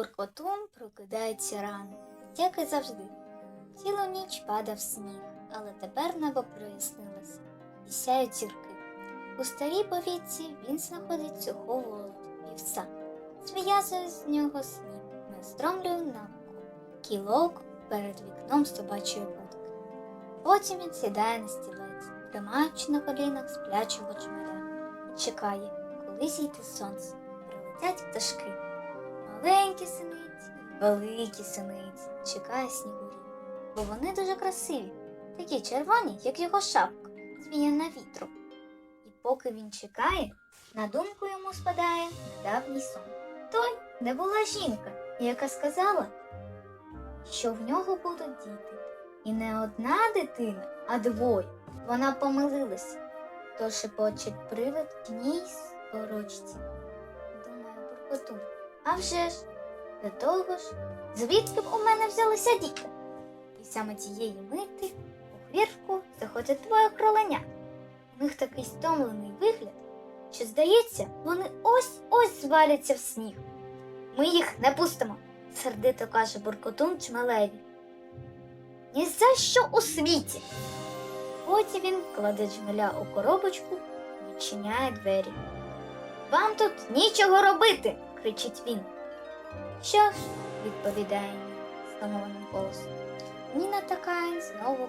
Буркотун прокидається рано, як і завжди. Цілу ніч падав сніг, але тепер небо прояснилося і сяють зірки. У старій повітці він знаходить сухого вівса, зв'язує з нього сніп, настромлює на кілок перед вікном собачої будки. Потім він сідає на стілець, тримаючи на колінах сплячого чмеля, і чекає, коли зійде сонце, прилетять пташки. Маленькі синиці, великі синиці, чекає снігурі, бо вони дуже красиві, такі червоні, як його шапка, звіяна вітру. І поки він чекає, на думку йому спадає давній сон. Той, де була жінка, яка сказала, що в нього будуть діти. І не одна дитина, а двоє. Вона помилилася. То шепочить привид в тіній сорочці. Думає буркотун. А вже ж, до того ж, звідки б у мене взялися діти? І саме тієї мити у хвіртку заходять двоє кроленят. У них такий стомлений вигляд, що, здається, вони ось-ось зваляться в сніг. Ми їх не пустимо, сердито каже буркотун чмелеві. Ні за що у світі. Потім він кладе джмеля у коробочку і відчиняє двері. Вам тут нічого робити, кричить він. Що ж, відповідає Ніна стомленим голосом. Ніна така знову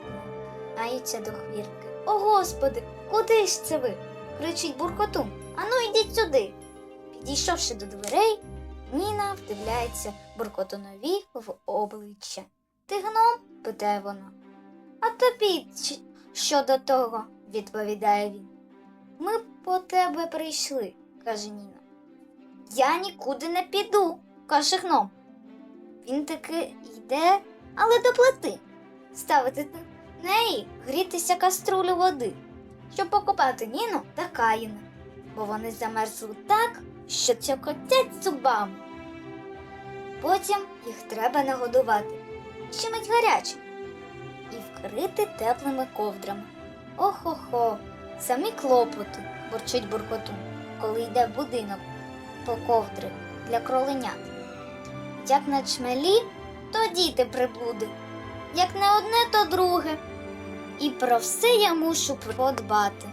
нається до хвірки. О, господи, куди ж це ви? кричить буркотун. Ану, йдіть сюди. Підійшовши до дверей, Ніна вдивляється буркотунові в обличчя. Ти гном? питає вона. А тобі що до того? відповідає він. Ми по тебе прийшли, каже Ніна. Я нікуди не піду, каже гном. Він таки йде, але до плити. Ставити на неї грітися каструлю води, щоб покупати Ніну та Каїна, бо вони замерзли так, що цокотять зубами. Потім їх треба нагодувати чимось гарячим і вкрити теплими ковдрами. Охо-хо, самі клопоти, бурчить буркотун, коли йде в будинок по ковдри для кроленят. Як на чмелі, то діти приблуди, як не одне, то друге. І про все я мушу подбати.